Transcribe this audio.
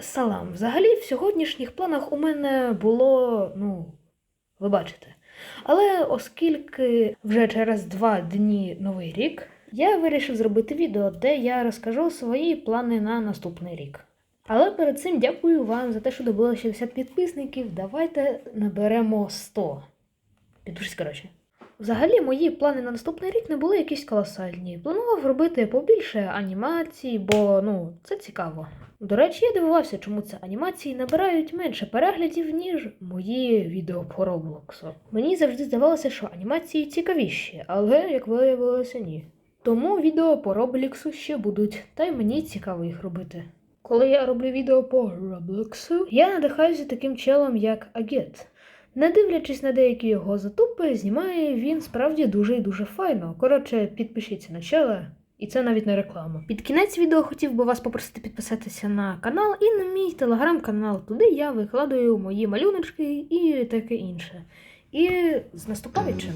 Салам. Взагалі, в сьогоднішніх планах у мене було, ну, ви бачите. Але оскільки вже через два дні новий рік, я вирішив зробити відео, де я розкажу свої плани на наступний рік. Але перед цим дякую вам за те, що добило 60 підписників. Давайте наберемо 100. Підпишись, коротше. Взагалі, мої плани на наступний рік не були якісь колосальні. Планував робити побільше анімацій, бо ну, це цікаво. До речі, я дивувався, чому це анімації набирають менше переглядів, ніж мої відео по Роблоксу. Мені завжди здавалося, що анімації цікавіші, але як виявилося, ні. Тому відео по Робліксу ще будуть, та й мені цікаво їх робити. Коли я роблю відео по Роблоксу, я надихаюся таким челом, як Агет. Не дивлячись на деякі його затупи, знімає він справді дуже і дуже файно. Коротше, підпишіться на чела, і це навіть не реклама. Під кінець відео хотів би вас попросити підписатися на канал і на мій телеграм-канал. Туди я викладаю мої малюночки і таке інше. І з наступаючим.